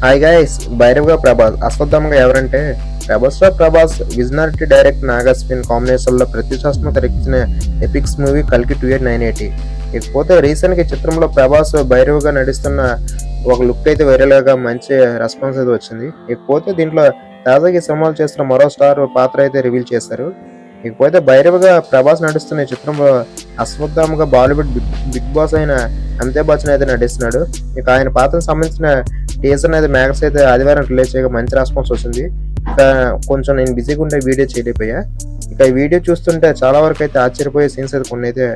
Hi guys భైరవ్గా ప్రభాస్ అశ్వత్థామగా ఎవరంటే? ప్రభాస్ ప్రభాస్ విజనరీ డైరెక్ట్ నాగాస్పిన్ కాంబినేషన్లో ప్రతిష్టాత్మక తెరకెక్కిన ఎపిక్స్ మూవీ కల్కి టూ ఎయిట్ నైన్ ఎయిటీ ఇకపోతే రీసెంట్గా ఈ చిత్రంలో ప్రభాస్ భైరవ్గా నడుస్తున్న ఒక లుక్ అయితే వైరల్గా మంచి రెస్పాన్స్ అయితే వచ్చింది. ఇకపోతే దీంట్లో తాజాగా ఈ సినిమాలు చేస్తున్న మరో స్టార్ పాత్ర అయితే రివీల్ చేశారు. ఇకపోతే భైరవ్గా ప్రభాస్ నడుస్తున్న ఈ చిత్రంలో అశ్వత్థామగా బాలీవుడ్ బిగ్ బిగ్ బాస్ అయిన అమితాబ్ బచ్చన్ అయితే నటిస్తున్నాడు. ఇక ఆయన పాత్రకు సంబంధించిన టీజర్ అనేది మ్యాక్స్ అయితే ఆదివారం రిలీజ్ చేయగా మంచి రెస్పాన్స్ వచ్చింది. ఇక కొంచెం నేను బిజీగా ఉండే వీడియో చేయలేకపోయా. ఇక ఈ వీడియో చూస్తుంటే చాలా వరకు అయితే ఆశ్చర్యపోయే సీన్స్ అయితే కొన్ని అయితే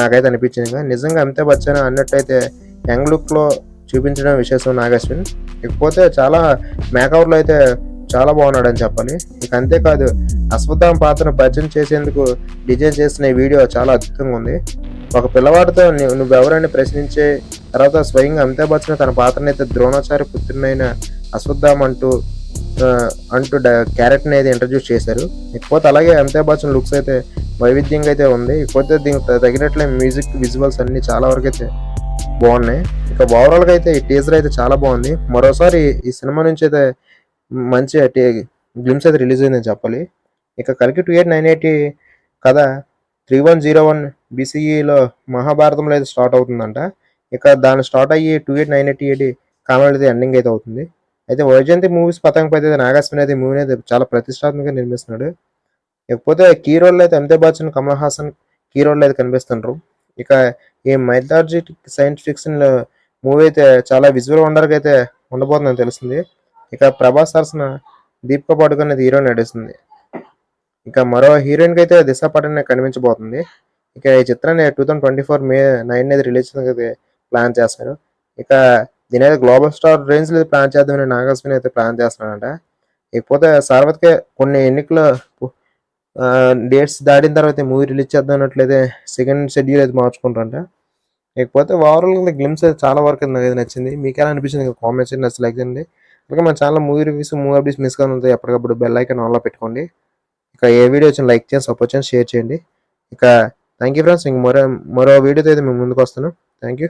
నాకైతే అనిపించింది. నిజంగా అమితాబ్ బచ్చన్ అన్నట్టయితే యంగ్ లుక్లో చూపించడం విశేషం నాగశ్విన్. ఇకపోతే చాలా మేకవర్లో అయితే చాలా బాగున్నాడు అని చెప్పాలి. ఇక అంతేకాదు అశ్వత్థామ పాత్రను పరిచయం చేసేందుకు డిజైన్ చేసిన వీడియో చాలా అద్భుతంగా ఉంది. ఒక పిల్లవాడితో నువ్వెవరని ప్రశ్నించే తర్వాత స్వయంగా అమితాబ్ బచ్చన్ తన పాత్రని అయితే ద్రోణాచార్య పుత్రునైన అశ్వత్థామ అంటూ అంటూ క్యారెక్టర్ అయితే ఇంట్రడ్యూస్ చేశారు. ఇకపోతే అలాగే అమితాబ్ బచ్చన్ లుక్స్ అయితే వైవిధ్యంగా అయితే ఉంది. ఇకపోతే దీనికి తగినట్లే మ్యూజిక్ విజువల్స్ అన్ని చాలా వరకు అయితే బాగున్నాయి. ఇక ఓవరాల్గా అయితే ఈ టీజర్ అయితే చాలా బాగుంది. మరోసారి ఈ సినిమా నుంచి అయితే మంచి గ్లిమ్స్ అయితే రిలీజ్ అయిందని చెప్పాలి. ఇక కలికి టూ ఎయిట్ నైన్ ఎయిటీ కథ త్రీ వన్ జీరో వన్ బీసీఈలో మహాభారతంలో అయితే స్టార్ట్ అవుతుందంట. ఇక దాని స్టార్ట్ అయ్యి two eight nine eighty eighty comedy అయితే ఎండింగ్ అయితే అవుతుంది. అయితే వైజయంతి మూవీస్ పతంగపై అయితే నాగాస్విన్ అయితే మూవీని అయితే చాలా ప్రతిష్టాత్మకంగా నిర్మిస్తున్నాడు. ఇకపోతే కీ రోల్లో అయితే అమితాబ్ బచ్చన్ కమల్ హాసన్ కీ రోల్లో అయితే కనిపిస్తుండ్రు. ఇక ఈ మైథాలజీ సైన్స్ ఫిక్షన్ మూవీ అయితే చాలా విజువల్ వండర్గా అయితే ఉండబోతుందని తెలుస్తుంది. ఇక ప్రభాస్ సరసన దీపిక పడుకుని అనేది హీరో నడుస్తుంది ఇక మరో హీరోయిన్కి అయితే దిశ పటన్ కనిపించబోతుంది. ఇక ఈ చిత్రాన్ని two thousand twenty four May nine అనేది రిలీజ్ అయితే ప్లాన్ చేస్తారు. ఇక దీని అయితే గ్లోబల్ స్టార్ రేంజ్లో ప్లాన్ చేద్దామని నాగాస్విన్ అయితే ప్లాన్ చేస్తున్నాడంట. ఇకపోతే సార్వత్రిక కొన్ని ఎన్నికలు డేట్స్ దాటిన తర్వాత మూవీ రిలీజ్ చేద్దాం అన్నట్లయితే సెకండ్ షెడ్యూల్ అయితే మార్చుకుంటారంట. ఇకపోతే ఓవరాల్ గ్లిమ్స్ అయితే చాలా వరకు అయితే నాకు నచ్చింది. మీకు ఎలా అనిపించింది? కామెంట్స్ నచ్చి లైక్ చేయండి. అలాగే మన channel movie reviews movie updates miss కాకుండా ఎప్పటికప్పుడు బెల్ ఐకన్ ఆన్లో పెట్టుకోండి. ఇక ఏ వీడియో వచ్చిన లైక్ చేయండి సపోర్ట్ చేయండి షేర్ చేయండి. ఇక థ్యాంక్ యూ ఫ్రెండ్స్ ఇంక మరో మరో వీడియోతో అయితే మేము ముందుకు వస్తున్నాం. Thank you